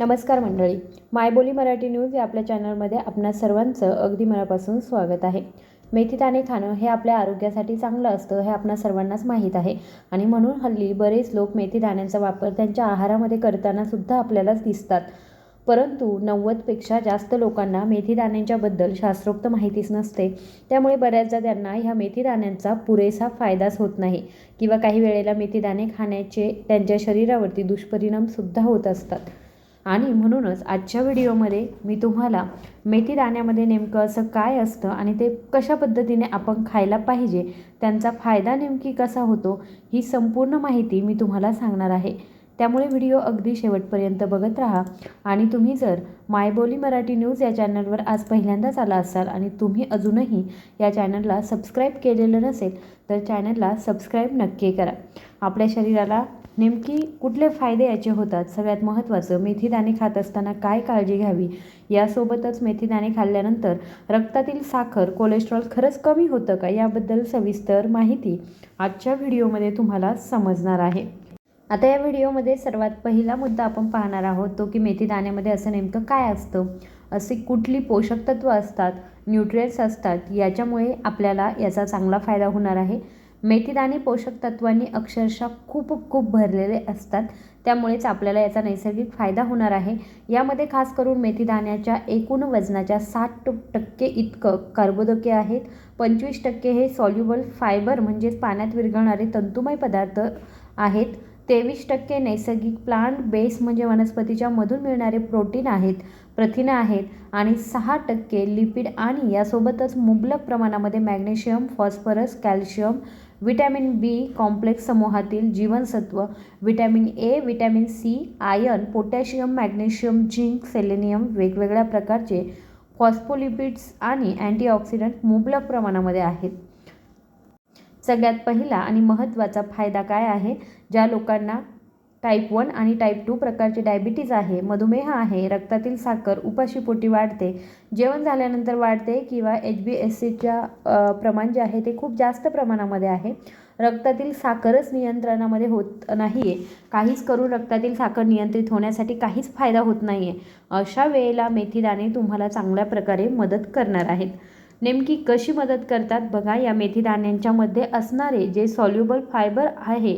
नमस्कार मंडळी. मायबोली मराठी न्यूज या आपल्या चॅनलमध्ये आपणा सर्वांचं अगदी मनापासून स्वागत आहे. मेथीदाणे खाणं हे आपल्या आरोग्यासाठी चांगलं असतं हे आपणा सर्वांनाच माहीत आहे. आणि म्हणून हल्ली बरेच लोक मेथी दाण्यांचा वापर त्यांच्या आहारामध्ये करताना सुद्धा आपल्यालाच दिसतात. परंतु नव्वदपेक्षा जास्त लोकांना मेथी दाण्यांच्याबद्दल शास्त्रोक्त माहितीच नसते. त्यामुळे बऱ्याचदा त्यांना ह्या मेथी दाण्यांचा पुरेसा फायदाच होत नाही किंवा काही वेळेला मेथी दाणे खाण्याचे त्यांच्या शरीरावरती दुष्परिणामसुद्धा होत असतात. आणि म्हणूनच आजच्या व्हिडिओमध्ये मी तुम्हाला मेथी दाण्यामध्ये नेमकं असं काय असतं आणि ते कशा पद्धतीने आपण खायला पाहिजे त्यांचा फायदा नेमकी कसा होतो ही संपूर्ण माहिती मी तुम्हाला सांगणार आहे. त्यामुळे व्हिडिओ अगदी शेवटपर्यंत बघत राहा. आणि तुम्ही जर मायबोली मराठी न्यूज या चॅनलवर आज पहिल्यांदाच आला असाल आणि तुम्ही अजूनही या चॅनलला सबस्क्राईब केलेलं नसेल तर चॅनलला सबस्क्राईब नक्की करा. आपल्या शरीराला नेमकी कुठले फायदे याचे होतात? सगळ्यात महत्त्वाचं मेथीदाणे खात असताना काय काळजी घ्यावी? यासोबतच मेथीदाणे खाल्ल्यानंतर रक्तातील साखर कोलेस्ट्रॉल खरंच कमी होतं का? याबद्दल सविस्तर माहिती आजच्या व्हिडिओमध्ये तुम्हाला समजणार आहे. आता या व्हिडिओमध्ये सर्वात पहिला मुद्दा आपण पाहणार आहोत तो की मेथी दाण्यामध्ये असं नेमकं काय असतं? असे कुठली पोषक तत्त्व असतात? न्यूट्रियन्स असतात? याच्यामुळे आपल्याला याचा चांगला फायदा होणार आहे. मेथीदाणे पोषक तत्वांनी अक्षरशः खूप खूप भरलेले असतात. त्यामुळेच आपल्याला याचा नैसर्गिक फायदा होणार आहे. यामध्ये खास करून मेथीदाण्याच्या एकूण वजनाच्या साठ टक्के इतकं कार्बोदके आहेत. पंचवीस टक्के हे सॉल्युबल फायबर म्हणजेच पाण्यात विरघळणारे तंतुमय पदार्थ आहेत. तेवीस टक्के नैसर्गिक प्लांट बेस म्हणजे वनस्पतीच्या मधून मिळणारे प्रोटीन आहेत. प्रथिनं आहेत आणि सहा टक्के लिपिड आणि यासोबतच मुबलक प्रमाणामध्ये magnesium phosphorus calcium vitamin B complex समूहातील जीवनसत्व vitamin A vitamin C iron potassium magnesium zinc selenium वेगवेगळ्या प्रकारचे फॉस्फोलिपिड्स आणि अँटीऑक्सिडंट मुबलक प्रमाणामध्ये आहेत. सगळ्यात पहिला आणि महत्त्वाचा फायदा काय आहे? ज्या लोकांना टाईप वन आणि टाईप टू प्रकारचे डायबिटीज आहे मधुमेह आहे रक्तातील साखर उपाशीपोटी वाढते जेवण झाल्यानंतर वाढते किंवा एच बी एस सीच्या प्रमाण जे आहे ते खूप जास्त प्रमाणामध्ये आहे. रक्तातील साखरच नियंत्रणामध्ये होत नाही आहे काहीच करून रक्तातील साखर नियंत्रित होण्यासाठी काहीच फायदा होत नाही आहे अशा वेळेला मेथीदाणे तुम्हाला चांगल्या प्रकारे मदत करणार आहेत. नेमकी कशी मदत करतात? बघा या मेथीदाण्यांच्यामध्ये असणारे जे सॉल्युबल फायबर आहे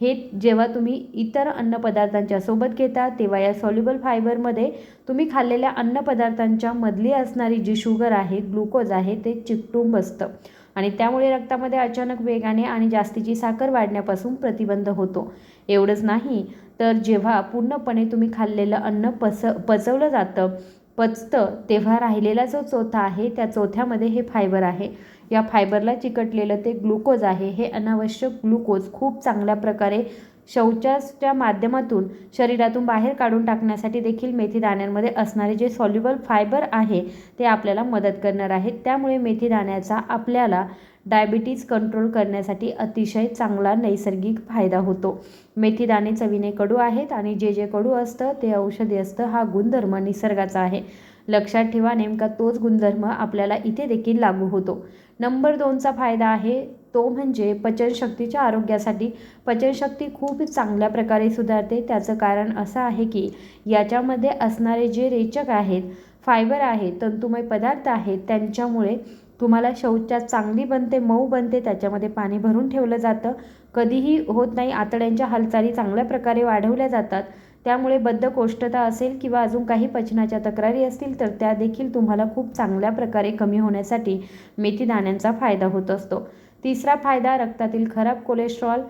हे जेव्हा तुम्ही इतर अन्नपदार्थांच्या सोबत घेता तेव्हा या सॉल्युबल फायबरमध्ये तुम्ही खाल्लेल्या अन्नपदार्थांच्या मधली असणारी जी शुगर आहे ग्लुकोज आहे ते चिकटून बसतं. आणि त्यामुळे रक्तामध्ये अचानक वेगाने आणि जास्तीची साखर वाढण्यापासून प्रतिबंध होतो. एवढंच नाही तर जेव्हा पूर्णपणे तुम्ही खाल्लेलं अन्न पस पचवलं जातं पचतं तेव्हा राहिलेला जो चोथा आहे त्या चोथ्यामध्ये हे फायबर आहे. या फायबरला चिकटलेलं ते ग्लुकोज आहे. हे अनावश्यक ग्लुकोज खूप चांगल्या प्रकारे शौचाच्या माध्यमातून शरीरातून बाहेर काढून टाकण्यासाठी देखील मेथी दाण्यांमध्ये असणारे जे सॉल्युबल फायबर आहे ते आपल्याला मदत करणार आहेत त्यामुळे मेथी दाण्याचा आपल्याला डायबिटीज कंट्रोल करण्यासाठी अतिशय चांगला नैसर्गिक फायदा होतो. मेथी दाणे चवीने कडू आहेत आणि जे जे कडू असतं ते औषधी असतं हा गुणधर्म निसर्गाचा आहे. लक्षात ठेवा नेमका तोच गुणधर्म आपल्याला इथे देखील लागू होतो. नंबर दोनचा फायदा आहे तो म्हणजे पचनशक्तीच्या आरोग्यासाठी. पचनशक्ती खूप चांगल्या प्रकारे सुधारते. त्याचं कारण असं आहे की याच्यामध्ये असणारे जे रेचक आहेत फायबर आहेत तंतुमय पदार्थ आहेत त्यांच्यामुळे तुम्हाला शौचात चांगली बनते मऊ बनते त्याच्यामध्ये पाणी भरून ठेवलं जातं. कधीही होत नाही आतड्यांच्या हालचाली चांगल्या प्रकारे वाढवल्या जातात. त्यामुळे बद्धकोष्ठता असेल किंवा अजून काही पचनाच्या तक्रारी असतील तर त्या देखील तुम्हाला खूप चांगल्या प्रकारे कमी होण्यासाठी मेथी दाण्यांचा फायदा होत असतो. तिसरा फायदा रक्तातील खराब cholesterol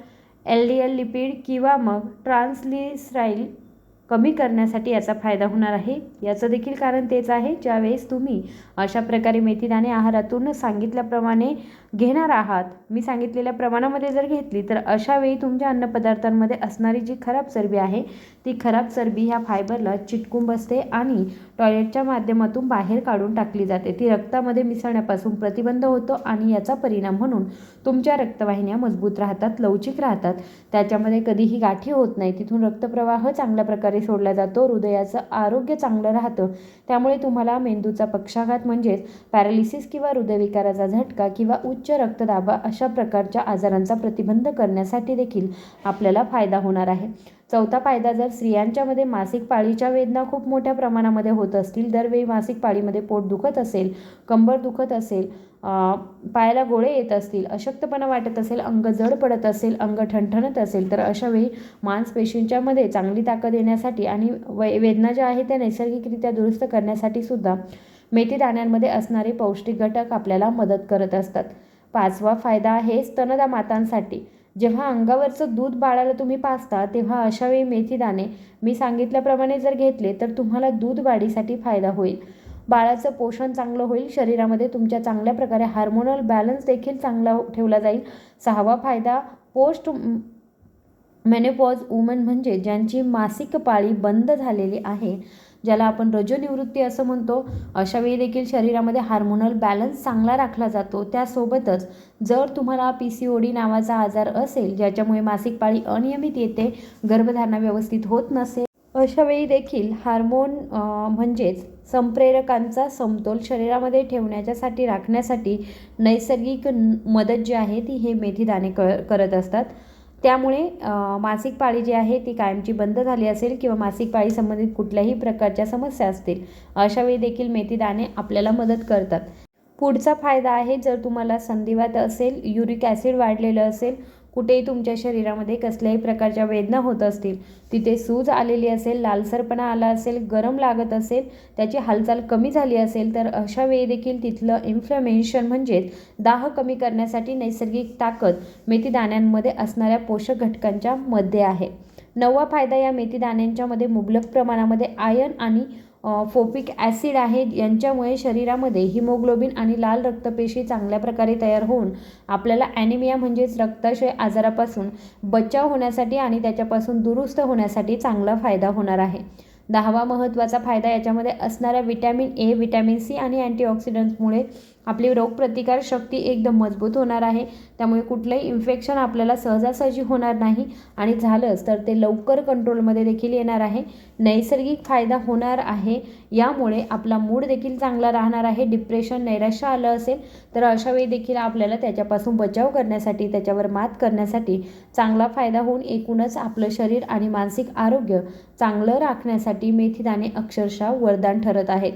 L D L lipid किंवा मग ट्रान्सलिसराईल कमी करण्यासाठी याचा फायदा होणार आहे. याचं देखील कारण तेच आहे ज्यावेळेस तुम्ही अशा प्रकारे मेथीदाणे आहारातून सांगितल्याप्रमाणे घेणार आहात. मी सांगितलेल्या प्रमाणामध्ये जर घेतली तर अशा वेळी तुमच्या अन्नपदार्थांमध्ये असणारी जी खराब चरबी आहे ती खराब चरबी ह्या फायबरला चिटकून बसते आणि टॉयलेटच्या माध्यमातून बाहेर काढून टाकली जाते. ती रक्तामध्ये मिसळण्यापासून प्रतिबंध होतो आणि याचा परिणाम म्हणून तुमच्या रक्तवाहिन्या मजबूत राहतात लवचिक राहतात. त्याच्यामध्ये कधीही गाठी होत नाही. तिथून रक्तप्रवाह चांगल्या प्रकारे सोडला जातो. हृदयाचं आरोग्य चांगलं राहतं. त्यामुळे तुम्हाला मेंदूचा पक्षाघात म्हणजेच पॅरालिसिस किंवा हृदयविकाराचा झटका किंवा उच्च रक्तदाबा अशा प्रकारच्या आजारांचा प्रतिबंध करण्यासाठी देखील आपल्याला फायदा होणार आहे. चौथा फायदा जर स्त्रियांच्यामध्ये मासिक पाळीच्या वेदना खूप मोठ्या प्रमाणामध्ये होत असतील दरवेळी मासिक पाळीमध्ये पोट दुखत असेल कंबर दुखत असेल पायाला गोळे येत असतील अशक्तपणा वाटत असेल अंग जड पडत असेल अंग ठणठणत असेल तर अशावेळी मांसपेशींच्यामध्ये चांगली ताकद येण्यासाठी आणि वै वेदना ज्या आहेत त्या नैसर्गिकरित्या दुरुस्त करण्यासाठी सुद्धा मेथी दाण्यांमध्ये असणारे पौष्टिक घटक आपल्याला मदत करत असतात. पाचवा फायदा आहे स्तनदा मातांसाठी. जेव्हा अंगावरचं दूध बाळाला तुम्ही पाजता तेव्हा अशावेळी मेथीदाणे मेथी दाणे मी सांगितल्याप्रमाणे जर घेतले तर तुम्हाला दूध वाढीसाठी फायदा होईल. बाळाचं पोषण चांगलं होईल शरीरामध्ये तुमच्या चांगल्या प्रकारे हार्मोनल बॅलन्स देखील चांगला ठेवला जाईल. सहावा फायदा पोस्ट मेनेपॉज वुमन म्हणजे ज्यांची मासिक पाळी बंद झालेली आहे ज्याला आपण रजोनिवृत्ती असं म्हणतो अशा वेळी देखील शरीरामध्ये हार्मोनल बॅलन्स चांगला राखला जातो. त्यासोबतच जर तुम्हाला पी सी ओ डी नावाचा आजार असेल ज्याच्यामुळे मासिक पाळी अनियमित येते गर्भधारणा व्यवस्थित होत नसेल अशा वेळी देखील हार्मोन म्हणजेच संप्रेरकांचा समतोल शरीरामध्ये ठेवण्याच्यासाठी राखण्यासाठी नैसर्गिक मदत जी आहे ती हे मेथी दाणे क करत असतात. त्यामुळे मासिक पाळी जी आहे ती कायमची बंद झाली असेल किंवा मासिक पाळी संबंधित कुठल्याही प्रकारच्या समस्या असतील अशावेळी देखील मेथी दाणे आपल्याला मदत करतात. पुढचा फायदा आहे जर तुम्हाला संधिवात असेल युरिक ॲसिड वाढलेलं असेल कुठेही तुमच्या शरीरामध्ये कसल्याही प्रकारच्या वेदना होत असतील तिथे सूज आलेली असेल लालसरपणा आला असेल गरम लागत असेल त्याची हालचाल कमी झाली असेल तर अशा वेळी देखील तिथलं इन्फ्लमेशन म्हणजेच दाह कमी करण्यासाठी नैसर्गिक ताकद मेथीदाण्यांमध्ये असणाऱ्या पोषक घटकांच्या मध्ये आहे. नववा फायदा या मेथीदाण्यांच्यामध्ये मुबलक प्रमाणामध्ये आयन आणि फोपिक ॲसिड आहे. यांच्यामुळे शरीरामध्ये हिमोग्लोबिन आणि लाल रक्तपेशी चांगल्या प्रकारे तयार होऊन आपल्याला ॲनिमिया म्हणजेच रक्ताशय आजारापासून बचाव होण्यासाठी आणि त्याच्यापासून दुरुस्त होण्यासाठी चांगला फायदा होणार आहे. दहावा महत्त्वाचा फायदा याच्यामध्ये असणाऱ्या विटॅमिन ए विटॅमिन सी आणि अँटीऑक्सिडंट्समुळे आपली रोगप्रतिकार शक्ती एकदम मजबूत होणार आहे. त्यामुळे कुठलंही इन्फेक्शन आपल्याला सहजासहजी होणार नाही. आणि झालंच तर ते लवकर कंट्रोलमध्ये देखील येणार आहे. नैसर्गिक फायदा होणार आहे. यामुळे आपला मूड देखील चांगला राहणार आहे. डिप्रेशन नैराश्य आलं असेल तर अशावेळी देखील आपल्याला त्याच्यापासून बचाव करण्यासाठी त्याच्यावर मात करण्यासाठी चांगला फायदा होऊन एकूणच आपलं शरीर आणि मानसिक आरोग्य चांगलं राखण्यासाठी मेथीदाणे अक्षरशः वरदान ठरत आहेत.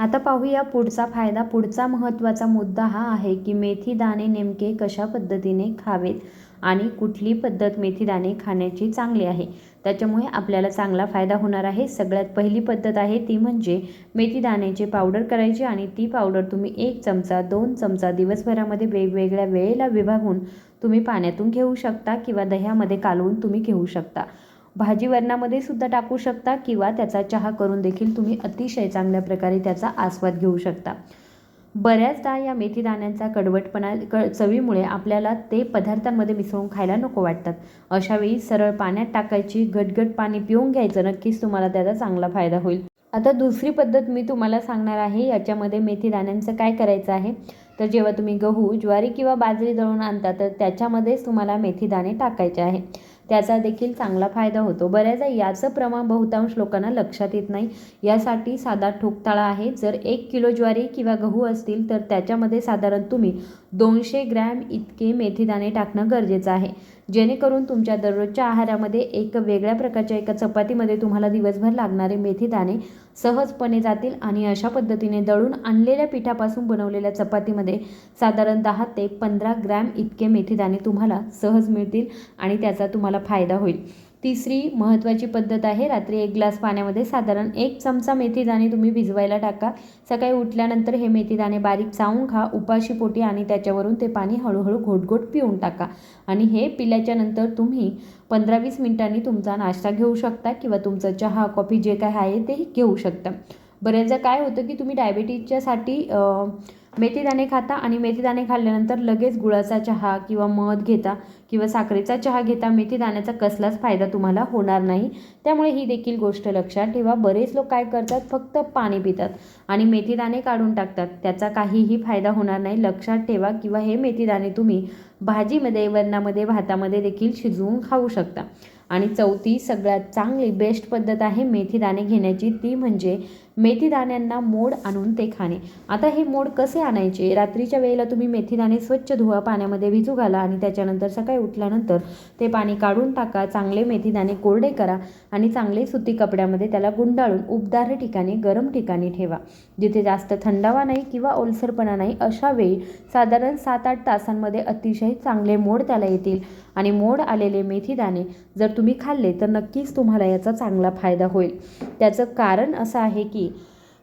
आता पाहूया पुढचा फायदा. पुढचा महत्त्वाचा मुद्दा हा आहे की मेथी दाणे नेमके कशा पद्धतीने खावेत आणि कुठली पद्धत मेथी दाणे खाण्याची चांगली आहे. त्याच्यामुळे आपल्याला चांगला फायदा होणार आहे. सगळ्यात पहिली पद्धत आहे ती म्हणजे मेथी दाण्याची पावडर करायची आणि ती पावडर तुम्ही एक चमचा दोन चमचा दिवसभरामध्ये वेगवेगळ्या वेळेला विभागून तुम्ही पाण्यातून घेऊ शकता किंवा दह्यामध्ये कालवून तुम्ही घेऊ शकता. भाजी वरणामध्ये सुद्धा टाकू शकता किंवा त्याचा चहा करून देखील तुम्ही अतिशय चांगल्या प्रकारे त्याचा आस्वाद घेऊ शकता. बऱ्याचदा या मेथी दाण्यांचा कडवटपणा क चवीमुळे आपल्याला ते पदार्थांमध्ये मिसळून खायला नको वाटतात. अशावेळी सरळ पाण्यात टाकायची गटगट पाणी पिऊन घ्यायचं नक्कीच तुम्हाला त्याचा चांगला फायदा होईल. आता दुसरी पद्धत मी तुम्हाला सांगणार आहे याच्यामध्ये मेथी दाण्यांचं काय करायचं आहे? तर जेव्हा तुम्ही गहू ज्वारी किंवा बाजरी दळून आणता तर त्याच्यामध्येच तुम्हाला मेथी दाणे टाकायचे आहे. त्याचा देखील चांगला फायदा होतो. बऱ्याचदा याचं प्रमाण बहुतांश लोकांना लक्षात येत नाही. यासाठी साधा ठोकताळा आहे. जर एक किलो ज्वारी किंवा गहू असतील तर त्याच्यामध्ये साधारण तुम्ही दोनशे ग्रॅम इतके मेथीदाणे टाकणं गरजेचं आहे. जेणेकरून तुमच्या दररोजच्या आहारामध्ये एक वेगळ्या प्रकारच्या एका चपातीमध्ये तुम्हाला दिवसभर लागणारे मेथीदाणे सहजपणे जातील आणि अशा पद्धतीने दळून आणलेल्या पिठापासून बनवलेल्या चपातीमध्ये साधारण दहा ते पंधरा ग्रॅम इतके मेथीदाणे तुम्हाला सहज मिळतील आणि त्याचा तुम्हाला फायदा होईल. तिसरी महत्त्वाची पद्धत आहे रात्री एक ग्लास पाण्यामध्ये साधारण एक चमचा मेथीदाणे तुम्ही भिजवायला टाका. सकाळी उठल्यानंतर हे मेथीदाणे बारीक चावून खा उपाशी पोटी आणि त्याच्यावरून ते पाणी हळूहळू घोटघोट पिऊन टाका. आणि हे पिल्याच्या नंतर तुम्ही पंधरा वीस मिनिटांनी तुमचा नाश्ता घेऊ शकता किंवा तुमचं चहा कॉफी जे काय आहे ते घेऊ शकता. बऱ्याचदा काय होतं की तुम्ही डायबिटीजच्यासाठी मेथीदाणे खाता आणि मेथीदाणे खाल्ल्यानंतर लगेच गुळाचा चहा किंवा मध घेता किंवा साखरेचा चहा घेता मेथीदाण्याचा कसलाच फायदा तुम्हाला होणार नाही. त्यामुळे ही देखील गोष्ट लक्षात ठेवा. बरेच लोक काय करतात? फक्त पाणी पितात आणि मेथीदाणे काढून टाकतात. त्याचा काहीही फायदा होणार नाही. लक्षात ठेवा किंवा हे मेथीदाणे तुम्ही भाजीमध्ये वरणामध्ये भातामध्ये देखील शिजवून खाऊ शकता. आणि चौथी सगळ्यात चांगली बेस्ट पद्धत आहे मेथीदाणे घेण्याची. ती म्हणजे मेथीदाण्यांना मोड आणून ते खाणे. आता हे मोड कसे आणायचे? रात्रीच्या वेळेला तुम्ही मेथीदाणे स्वच्छ धुवा पाण्यामध्ये भिजू घाला आणि त्याच्यानंतर सकाळी उठल्यानंतर ते पाणी काढून टाका. चांगले मेथीदाणे कोरडे करा आणि चांगले सुती कपड्यामध्ये त्याला गुंडाळून उबदार ठिकाणी गरम ठिकाणी ठेवा. जिथे जास्त थंडावा नाही किंवा ओलसरपणा नाही अशा वेळी साधारण सात आठ तासांमध्ये अतिशय चांगले मोड त्याला येतील. आणि मोड आलेले मेथी दाणे जर तुम्ही खाल्ले तर नक्कीच तुम्हाला याचा चांगला फायदा होईल. त्याचं कारण असं आहे की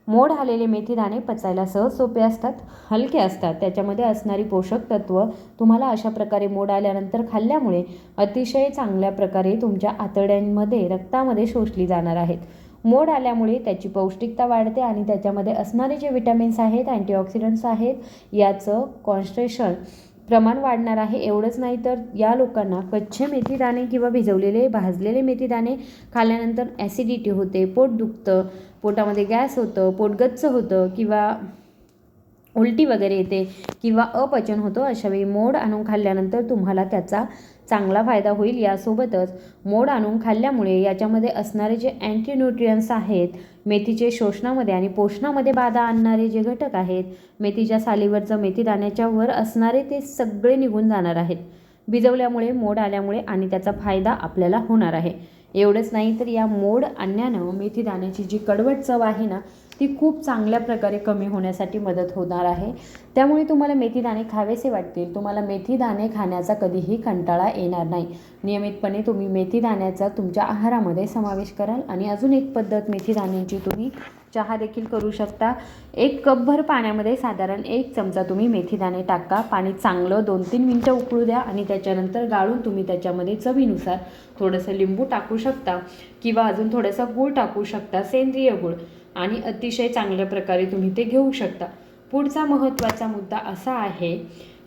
मोड आलेले मेथी दाणे पचायला सहज सोपे असतात हलके असतात. त्याच्यामध्ये असणारी पोषक तत्व तुम्हाला अशा प्रकारे मोड आल्यानंतर खाल्ल्यामुळे अतिशय चांगल्या प्रकारे तुमच्या आतड्यांमध्ये रक्तामध्ये शोषली जाणार आहेत. मोड आल्यामुळे त्याची पौष्टिकता वाढते आणि त्याच्यामध्ये असणारे जे विटॅमिन्स आहेत अँटीऑक्सिडंट्स आहेत याचं कॉन्स्ट्रेशन प्रमाण वाढणार आहे एवढंच नाही तर या लोकांना कच्चे मेथी दाणे किंवा भिजवलेले भाजलेले मेथी दाणे खाल्ल्यानंतर ॲसिडिटी होते पोट दुखतं पोटामध्ये गॅस होतं पोटगच्च होतं किंवा उलटी वगैरे येते किंवा अपचन होतं अशावेळी मोड आणून खाल्ल्यानंतर तुम्हाला त्याचा चांगला फायदा होईल. यासोबतच मोड आणून खाल्ल्यामुळे याच्यामध्ये असणारे जे अँटीन्यूट्रियन्स आहेत मेथीचे शोषणामध्ये आणि पोषणामध्ये बाधा आणणारे जे घटक आहेत मेथीच्या सालीवरचं मेथी दाण्याच्या वर असणारे ते सगळे निघून जाणार आहेत. भिजवल्यामुळे मोड आल्यामुळे आणि त्याचा फायदा आपल्याला होणार आहे. एवढंच नाही तर या मोड आणण्यानं मेथी दाण्याची जी कडवट चव आहे ना ती खूप चांगल्या प्रकारे कमी होण्यासाठी मदत होणार आहे. त्यामुळे तुम्हाला मेथी दाणे खावेसे वाटतील. तुम्हाला मेथी दाणे खाण्याचा कधीही कंटाळा येणार नाही. नियमितपणे तुम्ही मेथी दाण्याचा तुमच्या आहारामध्ये समावेश कराल. आणि अजून एक पद्धत मेथी दाण्यांची तुम्ही चहा देखील करू शकता. एक कपभर पाण्यामध्ये साधारण एक चमचा तुम्ही मेथीदाणे टाका. पाणी चांगलं दोन तीन मिनटं उकळू द्या आणि त्याच्यानंतर गाळून तुम्ही त्याच्यामध्ये चवीनुसार थोडंसं लिंबू टाकू शकता किंवा अजून थोडंसं गूळ टाकू शकता सेंद्रिय गूळ. आणि अतिशय चांगल्या प्रकारे तुम्ही ते घेऊ शकता. पुढचा महत्त्वाचा मुद्दा असा आहे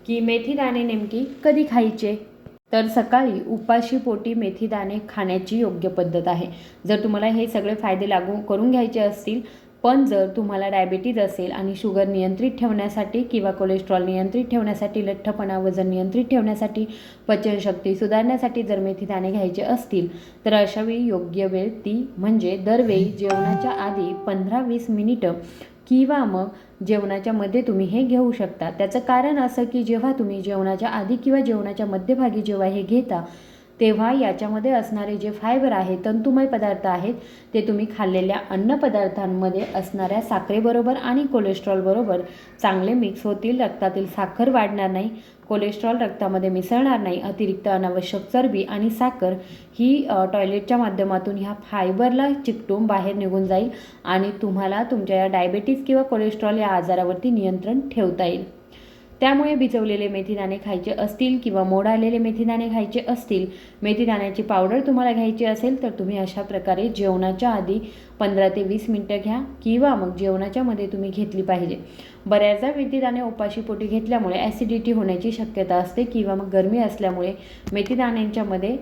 की मेथीदाणे नेमकी कधी खायचे? तर सकाळी उपाशी पोटी मेथीदाणे खाण्याची योग्य पद्धत आहे. जर तुम्हाला हे सगळे फायदे लागू करून घ्यायचे असतील पण जर तुम्हाला डायबिटीज असेल आणि शुगर नियंत्रित ठेवण्यासाठी किंवा कोलेस्ट्रॉल नियंत्रित ठेवण्यासाठी लठ्ठपणा वजन नियंत्रित ठेवण्यासाठी पचनशक्ती सुधारण्यासाठी जर मेथीदाणे घ्यायचे असतील तर अशावेळी योग्य वेळ ती म्हणजे दरवेळी जेवणाच्या आधी पंधरा वीस मिनिटं किंवा मग जेवणाच्या मध्ये तुम्ही हे घेऊ शकता. त्याचं कारण असं की जेव्हा तुम्ही जेवणाच्या आधी किंवा जेवणाच्या मध्यभागी जेव्हा हे घेता तेव्हा याच्यामध्ये असणारे जे फायबर आहे तंतुमय पदार्थ आहेत ते तुम्ही खाल्लेल्या अन्नपदार्थांमध्ये असणाऱ्या साखरेबरोबर आणि कोलेस्ट्रॉलबरोबर चांगले मिक्स होतील रक्तातील साखर वाढणार नाही. कोलेस्ट्रॉल रक्तामध्ये मिसळणार नाही अतिरिक्त अनावश्यक चरबी आणि साखर ही टॉयलेटच्या माध्यमातून ह्या फायबरला चिकटून बाहेर निघून जाईल आणि तुम्हाला तुमच्या या डायबेटीज किंवा कोलेस्ट्रॉल या आजारावरती नियंत्रण ठेवता येईल. त्यामुळे भिजवलेले मेथीदाणे खायचे असतील किंवा मोड आलेले मेथीदाणे खायचे असतील मेथीदाण्याची पावडर तुम्हाला घ्यायची असेल तर तुम्ही अशा प्रकारे जेवणाच्या आधी पंधरा ते वीस मिनटं घ्या किंवा मग जेवणाच्या मध्ये तुम्ही घेतली पाहिजे. बऱ्याचदा मेथीदाणे उपाशी पोटी घेतल्यामुळे ॲसिडिटी होण्याची शक्यता असते किंवा मग गरमी असल्यामुळे मेथीदाण्यांच्यामध्ये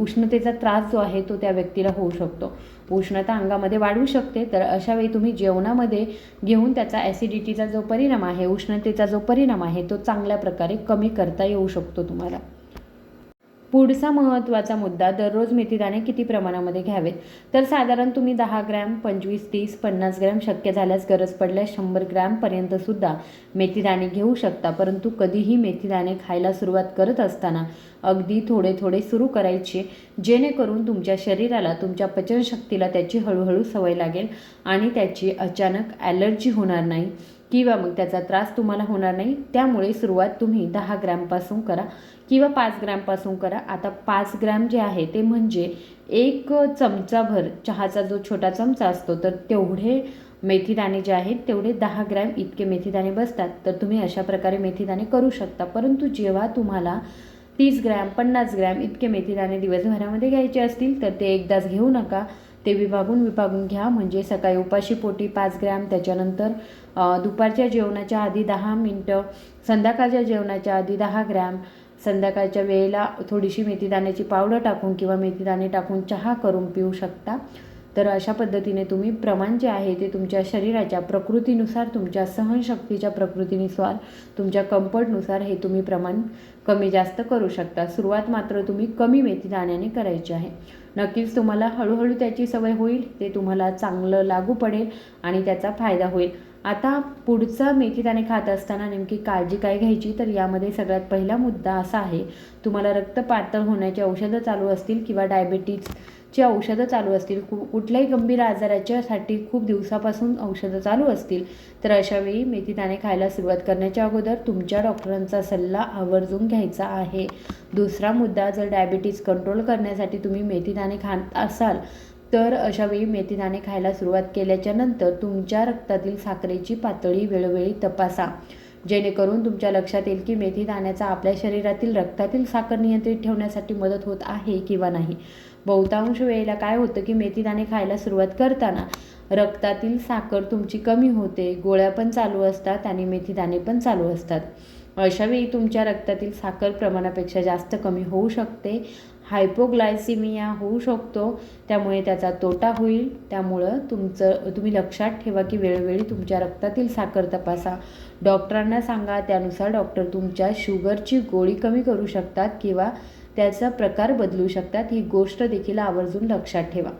उष्णतेचा त्रास जो आहे तो त्या व्यक्तीला होऊ शकतो. उष्णता अंगामध्ये वाढू शकते. तर अशावेळी तुम्ही जेवणामध्ये घेऊन त्याचा ॲसिडिटीचा जो परिणाम आहे उष्णतेचा जो परिणाम आहे तो चांगल्या प्रकारे कमी करता येऊ शकतो तुम्हाला. पुढचा महत्त्वाचा मुद्दा दररोज मेथीदाणे किती प्रमाणामध्ये घ्यावेत? तर साधारण तुम्ही दहा ग्रॅम पंचवीस तीस पन्नास ग्रॅम शक्य झाल्यास गरज पडल्यास शंभर ग्रॅमपर्यंतसुद्धा मेथीदाणे घेऊ शकता. परंतु कधीही मेथीदाणे खायला सुरुवात करत असताना अगदी थोडे थोडे सुरू करायचे जेणेकरून तुमच्या शरीराला तुमच्या पचनशक्तीला त्याची हळूहळू सवय लागेल आणि त्याची अचानक ॲलर्जी होणार नाही. किंवा मग त्याचा त्रास तुम्हाला होणार नाही. त्यामुळे सुरुवात तुम्ही दहा ग्रॅमपासून करा किंवा पाच ग्रॅमपासून करा. आता पाच ग्रॅम जे आहे ते म्हणजे एक चमचाभर चहाचा जो छोटा चमचा असतो तर तेवढे मेथीदाणे जे आहेत तेवढे दहा ग्रॅम इतके मेथीदाणे बसतात. तर तुम्ही अशा प्रकारे मेथीदाणे करू शकता. परंतु जेव्हा तुम्हाला तीस ग्रॅम पन्नास ग्रॅम इतके मेथीदाणे दिवसभरामध्ये घ्यायचे असतील तर ते एकदाच घेऊ नका. ते विभागून विभागून घ्या. म्हणजे सकाळी उपाशी पोटी पाच ग्रॅम त्याच्यानंतर दुपारच्या जेवणाच्या आधी दहा मिनटं संध्याकाळच्या जेवणाच्या आधी दहा ग्रॅम संध्याकाळच्या वेळेला थोडीशी मेथीदाण्याची पावडर टाकून किंवा मेथीदाणे टाकून चहा करून पिऊ शकता. तर अशा पद्धतीने तुम्ही प्रमाण जे आहे ते तुमच्या शरीराच्या प्रकृतीनुसार तुमच्या सहनशक्तीच्या प्रकृतीनुसार तुमच्या कम्फर्टनुसार हे तुम्ही प्रमाण कमी जास्त करू शकता. सुरुवात मात्र तुम्ही कमी मेथी दाण्याने करायची आहे. नक्कीच तुम्हाला हळूहळू त्याची सवय होईल ते तुम्हाला चांगलं लागू पडेल आणि त्याचा फायदा होईल. आता पुढचं मेथीदाणे खात असताना नेमकी काळजी काय घ्यायची? तर यामध्ये सगळ्यात पहिला मुद्दा असा आहे तुम्हाला रक्त पातळ होण्याची औषधं चालू असतील किंवा ची औषधं चालू असतील कु कुठल्याही गंभीर आजाराच्यासाठी खूप दिवसापासून औषधं चालू असतील तर अशावेळी मेथीदाणे खायला सुरुवात करण्याच्या अगोदर तुमच्या डॉक्टरांचा सल्ला आवर्जून घ्यायचा आहे. दुसरा मुद्दा जर डायबिटीज कंट्रोल करण्यासाठी तुम्ही मेथीदाणे खात असाल तर अशावेळी मेथीदाणे खायला सुरुवात केल्याच्यानंतर तुमच्या रक्तातील साखरेची पातळी वेळोवेळी तपासा. जेणेकरून तुमच्या लक्षात येईल की मेथी दाण्याचा आपल्या शरीरातील रक्तातील साखर नियंत्रित ठेवण्यासाठी मदत होत आहे किंवा नाही. बहुतांश वेळेला काय होतं की मेथी दाणे खायला सुरुवात करताना रक्तातील साखर तुमची कमी होते गोळ्या पण चालू असतात आणि मेथी दाणे पण चालू असतात. अशावेळी तुमच्या रक्तातील साखर प्रमाणापेक्षा जास्त कमी होऊ शकते. हायपोग्लायसिमिया होऊ शकतो. त्यामुळे त्याचा तोटा होईल. त्यामुळं तुमचं तुम्ही लक्षात ठेवा की वेळोवेळी तुमच्या रक्तातील साखर तपासा. डॉक्टरांना सांगा. त्यानुसार डॉक्टर तुमच्या शुगरची गोळी कमी करू शकतात किंवा त्याचा प्रकार बदलू शकतात ही गोष्ट देखील आवर्जून लक्षात ठेवा.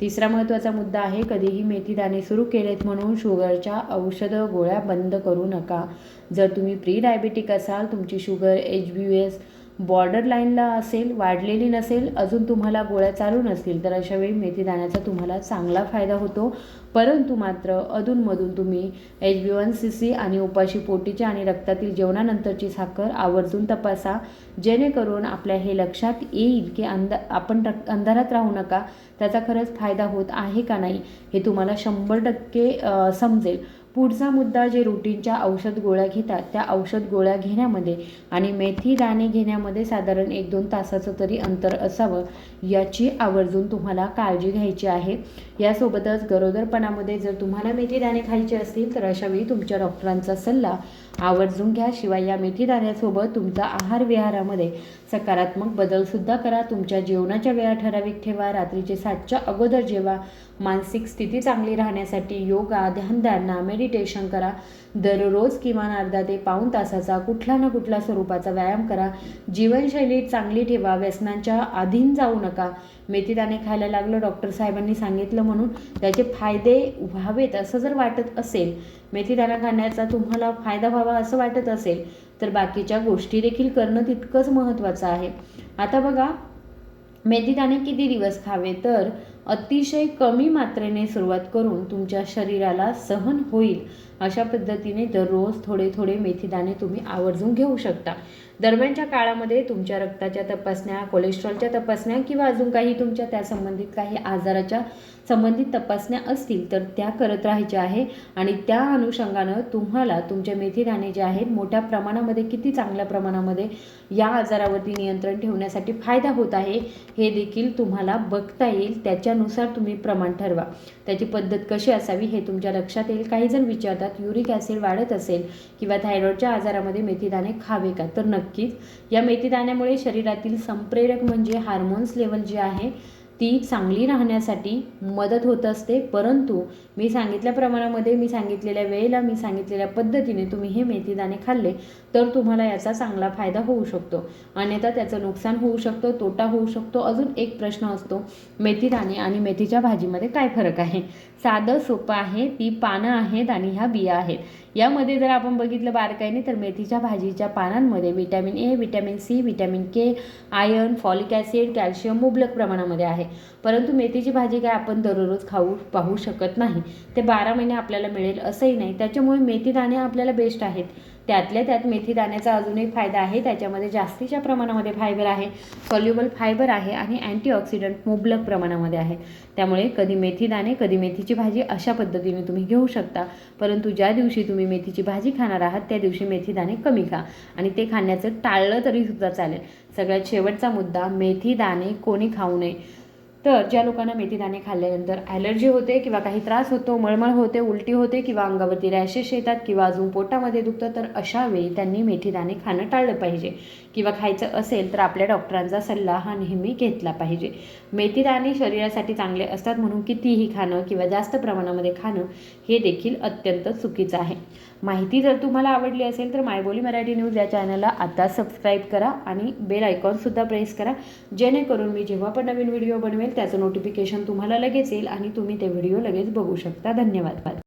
तिसरा महत्त्वाचा मुद्दा आहे कधीही मेथीदाणे सुरू केलेत म्हणून शुगरच्या औषधं गोळ्या बंद करू नका. जर तुम्ही प्री डायबेटिक असाल तुमची sugar H B S border लाईनला असेल वाढलेली नसेल अजून तुम्हाला गोळ्या चालू नसतील तर अशावेळी मेथी दाण्याचा तुम्हाला चांगला फायदा होतो. परंतु मात्र अधूनमधून तुम्ही H B one C C आणि उपाशी पोटीच्या आणि रक्तातील जेवणानंतरची साखर आवर्जून तपासा. जेणेकरून आपल्या हे लक्षात येईल की अंदा आपण रक अंधारात राहू नका. त्याचा खरंच फायदा होत आहे का नाही हे तुम्हाला शंभर टक्के समजेल. पुढचा मुद्दा जे रुटीनच्या औषध गोळ्या घेतात त्या औषध गोळ्या घेण्यामध्ये आणि मेथी दाणे घेण्यामध्ये साधारण एक दोन तासाचं तरी अंतर असावं. याची आवर्जून तुम्हाला काळजी घ्यायची आहे. यासोबतच गरोदरपणामध्ये जर तुम्हाला मेथी दाणे खायचे असतील तर अशावेळी तुमच्या डॉक्टरांचा सल्ला आवर्जून घ्या. शिवाय या मेथी दाण्यासोबत तुमचा आहार विहारामध्ये सकारात्मक बदलसुद्धा करा. तुमच्या जेवणाच्या वेळा ठराविक ठेवा. रात्रीचे सातच्या अगोदर जेवा. मानसिक स्थिती चांगली राहण्यासाठी योगा ध्यानधारणा मेडिटेशन करा. दररोज किमान अर्धा ते पाऊण तासाचा कुठला ना कुठला स्वरूपाचा व्यायाम करा. जीवनशैली चांगली ठेवा. व्यसनांच्या अधीन जाऊ नका. मेथीदाणे खायला लागलं डॉक्टर साहेबांनी सांगितलं म्हणून. त्याचे फायदे व्हावेत असं जर वाटत असेल मेथीदाणा खाण्याचा तुम्हाला फायदा व्हावा असं वाटत असेल तर बाकीच्या गोष्टी देखील करणं तितकंच महत्त्वाचं आहे. आता बघा मेथीदाणे किती दिवस खावे? तर अतिशय कमी मात्रेने सुरुवात करून तुमच्या शरीराला सहन होईल अशा पद्धतीने दररोज थोडे थोडे मेथीदाणे तुम्ही आवर्जून घेऊ शकता. दरम्यानच्या काळामध्ये तुमच्या रक्ताच्या तपासण्या कोलेस्ट्रॉलच्या तपासण्या किंवा अजून काही तुमच्या त्या संबंधित काही आजाराच्या संबंधित तपासण्या असतील तर त्या करत राहायच्या आहे. आणि त्या अनुषंगानं तुम्हाला तुमचे मेथीदाणे जे आहेत मोठ्या प्रमाणामध्ये किती चांगल्या प्रमाणामध्ये या आजारावरती नियंत्रण ठेवण्यासाठी फायदा होत आहे हे देखील तुम्हाला बघता येईल. त्याच्यानुसार तुम्ही प्रमाण ठरवा. त्याची पद्धत कशी असावी हे तुमच्या लक्षात येईल. काही जण विचारतात युरिक ॲसिड वाढत असेल किंवा थायरॉईडच्या आजारामध्ये मेथीदाणे खावे का? तर नक्कीच. या मेथीदाण्यामुळे शरीरातील संप्रेरक म्हणजे हार्मोन्स लेवल जे आहे ती चांगली राहण्यासाठी मदत होत असते. परंतु मी सांगितल्या प्रमाणामध्ये मी सांगितलेल्या वेळेला मी सांगितलेल्या पद्धतीने तुम्ही हे मेथीदाणे खाल्ले तर तुम्हाला याचा चांगला फायदा होऊ शकतो. अन्यथा त्याचं नुकसान होऊ शकतं तोटा होऊ शकतो. अजून एक प्रश्न असतो मेथीदाणे आणि मेथीच्या भाजीमध्ये काय फरक आहे? साधं सोपं आहे ती पानं आहेत आणि ह्या बिया आहेत. यामध्ये जर आपण बघितलं बारकाईने तर मेथीच्या भाजीच्या पानांमध्ये vitamin A vitamin C vitamin K iron folic acid calcium मुबलक प्रमाणामध्ये आहे. परंतु मेथीची भाजी काय आपण दररोज खाऊ पाहू शकत नाही. ते बारा महिने आपल्याला मिळेल असंही नाही. त्याच्यामुळे मेथी दाणे आपल्याला बेस्ट आहेत. त्यातल्या त्यात मेथी दाण्याचा अजून एक फायदा आहे. त्याच्यामध्ये जास्तीच्या प्रमाणामध्ये फायबर आहे. सॉल्युबल फायबर आहे आणि अँटीऑक्सिडंट मुबलक प्रमाणामध्ये आहे. त्यामुळे कधी मेथी दाणे कधी मेथीची भाजी अशा पद्धतीने तुम्ही घेऊ शकता. परंतु ज्या दिवशी तुम्ही मेथीची भाजी खाणार आहात त्या दिवशी मेथी दाणे कमी खा आणि ते खाण्याचं टाळलं तरीसुद्धा चालेल. सगळ्यात शेवटचा मुद्दा मेथी दाणे कोणी खाऊ नये? तर ज्या लोकांना मेथीदाणे खाल्ल्यानंतर ॲलर्जी होते किंवा काही त्रास होतो मळमळ होते उलटी होते किंवा अंगावरती रॅशेस येतात किंवा अजून पोटामध्ये दुखतं तर अशा वेळी त्यांनी मेथीदाणे खाणं टाळलं पाहिजे. किंवा खायचं असेल तर आपल्या डॉक्टरांचा सल्ला हा नेहमी घेतला पाहिजे. मेथीदाणे शरीरासाठी चांगले असतात म्हणून कितीही खाणं किंवा जास्त प्रमाणामध्ये खाणं हे देखील अत्यंत चुकीचं आहे. माहिती जर तुम्हाला आवडली असेल तर मायबोली मराठी न्यूज या चॅनलला आता सबस्क्राईब करा आणि बेल आयकॉनसुद्धा प्रेस करा. जेणेकरून मी जेव्हा पण नवीन व्हिडिओ बनवेल त्याचं नोटिफिकेशन तुम्हाला लगेच येईल आणि तुम्ही ते व्हिडिओ लगेच बघू शकता. धन्यवाद.